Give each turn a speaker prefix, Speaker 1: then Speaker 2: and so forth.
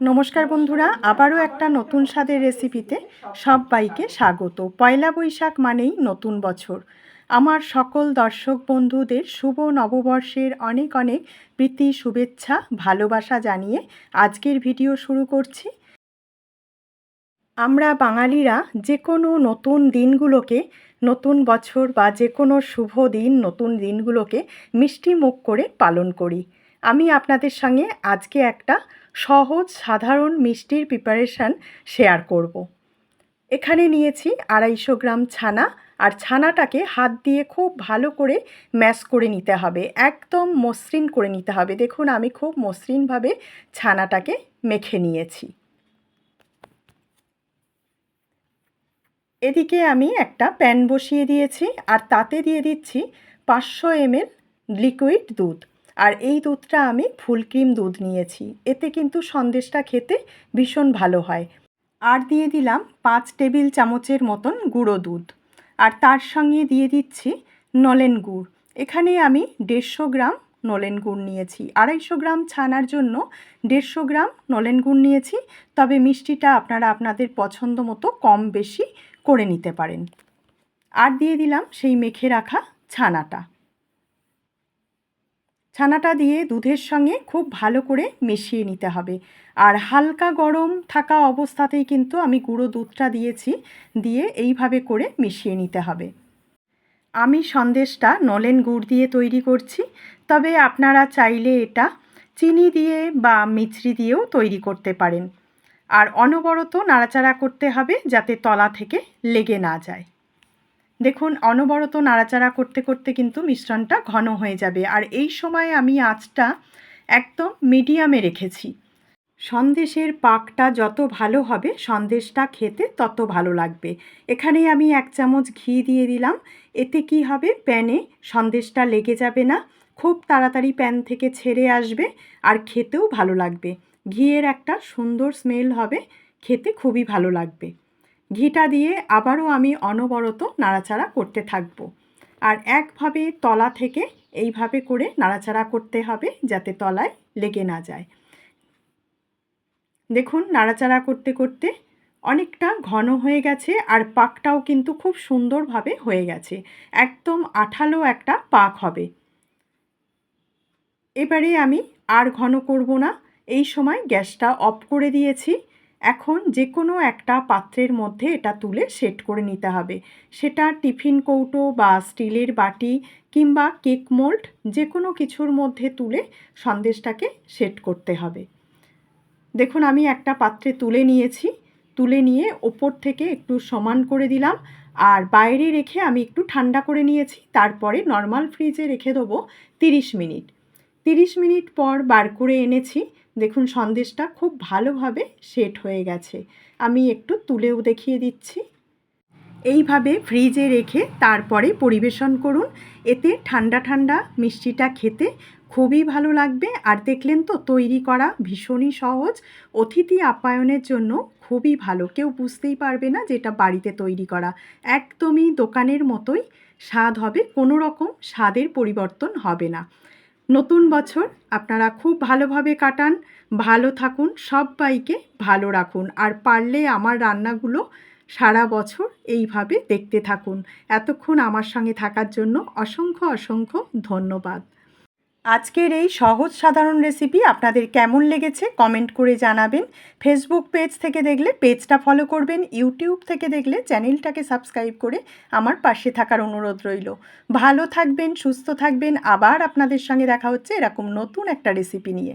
Speaker 1: নমস্কার বন্ধুরা, আবারও একটা নতুন স্বাদের রেসিপিতে সবাইকে স্বাগত। পয়লা বৈশাখ মানেই নতুন বছর। আমার সকল দর্শক বন্ধুদের শুভ নববর্ষের অনেক অনেক প্রীতি, শুভেচ্ছা, ভালোবাসা জানিয়ে আজকের ভিডিও শুরু করছি। আমরা বাঙালিরা যে কোনো নতুন দিনগুলোকে, নতুন বছর বা যে কোনো শুভ দিন, নতুন দিনগুলোকে মিষ্টি মুখ করে পালন করি। আমি আপনাদের সঙ্গে আজকে একটা সহজ, সাধারণ মিষ্টির প্রিপারেশান শেয়ার করব। এখানে নিয়েছি আড়াইশো গ্রাম ছানা, আর ছানাটাকে হাত দিয়ে খুব ভালো করে ম্যাশ করে নিতে হবে। একদম মসৃণ করে নিতে হবে। দেখুন, আমি খুব মসৃণভাবে ছানাটাকে মেখে নিয়েছি। এদিকে আমি একটা প্যান বসিয়ে দিয়েছি, আর তাতে দিয়ে দিচ্ছি পাঁচশো এমএল লিকুইড দুধ। আর এই দুধটা আমি ফুল ক্রিম দুধ নিয়েছি। এতে কিন্তু সন্দেশটা খেতে ভীষণ ভালো হয়। আর দিয়ে দিলাম পাঁচ টেবিল চামচের মতন গুঁড়ো দুধ। আর তার সঙ্গে দিয়ে দিচ্ছি নলেন গুড়। এখানে আমি দেড়শো গ্রাম নলেন গুড় নিয়েছি। আড়াইশো গ্রাম ছানার জন্য দেড়শো গ্রাম নলেন গুড় নিয়েছি। তবে মিষ্টিটা আপনারা আপনাদের পছন্দ মতো কম বেশি করে নিতে পারেন। আর দিয়ে দিলাম সেই মেখে রাখা ছানাটা। ছানাটা দিয়ে দুধের সঙ্গে খুব ভালো করে মিশিয়ে নিতে হবে। আর হালকা গরম থাকা অবস্থাতেই কিন্তু আমি গুঁড়ো দুধটা দিয়েছি, দিয়ে এইভাবে করে মিশিয়ে নিতে হবে। আমি সন্দেশটা নলেন গুড় দিয়ে তৈরি করছি, তবে আপনারা চাইলে এটা চিনি দিয়ে বা মিছরি দিয়েও তৈরি করতে পারেন। আর অনবরত নাড়াচাড়া করতে হবে যাতে তলা থেকে লেগে না যায়। দেখুন, অনবরত নাড়াচাড়া করতে করতে কিন্তু মিশ্রণটা ঘন হয়ে যাবে। আর এই সময় আমি আঁচটা একদম মিডিয়ামে রেখেছি। সন্দেশের পাকটা যত ভালো হবে, সন্দেশটা খেতে তত ভালো লাগবে। এখানে আমি এক চামচ ঘি দিয়ে দিলাম। এতে কি হবে? প্যানে সন্দেশটা লেগে যাবে না। খুব তাড়াতাড়ি প্যান থেকে ছেড়ে আসবে আর খেতেও ভালো লাগবে। ঘিয়ের একটা সুন্দর স্মেল হবে, খেতে খুবই ভালো লাগবে। ঘিটা দিয়ে আবারও আমি অনবরত নাড়াচাড়া করতে থাকব। আর একভাবে তলা থেকে এইভাবে করে নাড়াচাড়া করতে হবে যাতে তলায় লেগে না যায়। দেখুন, নাড়াচাড়া করতে করতে অনেকটা ঘন হয়ে গেছে আর পাকটাও কিন্তু খুব সুন্দরভাবে হয়ে গেছে। একদম আঠালো একটা পাক হবে। এবারে আমি আর ঘন করব না। এই সময় গ্যাসটা অফ করে দিয়েছি। এখন যে কোনো একটা পাত্রের মধ্যে এটা তুলে সেট করে নিতে হবে। সেটা টিফিন কৌটো বা স্টিলের বাটি কিংবা কেক মোল্ড যে কোনো কিছুর মধ্যে তুলে সন্দেশটাকে সেট করতে হবে। দেখুন, আমি একটা পাত্রে তুলে নিয়েছি। তুলে নিয়ে ওপর থেকে একটু সমান করে দিলাম আর বাইরে রেখে আমি একটু ঠান্ডা করে নিয়েছি। তারপরে নর্মাল ফ্রিজে রেখে দেবো তিরিশ মিনিট। তিরিশ মিনিট পর বার করে এনেছি। দেখুন, সন্দেশটা খুব ভালোভাবে সেট হয়ে গেছে। আমি একটু তুলেও দেখিয়ে দিচ্ছি। এইভাবে ফ্রিজে রেখে তারপরে পরিবেশন করুন। এতে ঠান্ডা ঠান্ডা মিষ্টিটা খেতে খুবই ভালো লাগবে। আর দেখলেন তো, তৈরি করা ভীষণই সহজ। অতিথি আপ্যায়নের জন্য খুবই ভালো। কেউ বুঝতেই পারবে না যেটা বাড়িতে তৈরি করা। একদমই দোকানের মতোই স্বাদ হবে, কোনো রকম স্বাদের পরিবর্তন হবে না। নতুন বছর আপনারা খুব ভালোভাবে কাটান, ভালো থাকুন, সবাইকে ভালো রাখুন। আর পারলে আমার রান্নাগুলো সারা বছর এইভাবে দেখতে থাকুন। এতক্ষণ আমার সঙ্গে থাকার জন্য অসংখ্য অসংখ্য ধন্যবাদ। আজকের এই সহজ সাধারণ রেসিপি আপনাদের কেমন লেগেছে কমেন্ট করে জানাবেন। ফেসবুক পেজ থেকে দেখলে পেজটা ফলো করবেন ইউটিউব থেকে দেখলে চ্যানেলটাকে সাবস্ক্রাইব করে আমার পাশে থাকার অনুরোধ রইল। ভালো থাকবেন, সুস্থ থাকবেন, আবার আপনাদের সঙ্গে দেখা হচ্ছে এরকম নতুন একটা রেসিপি নিয়ে।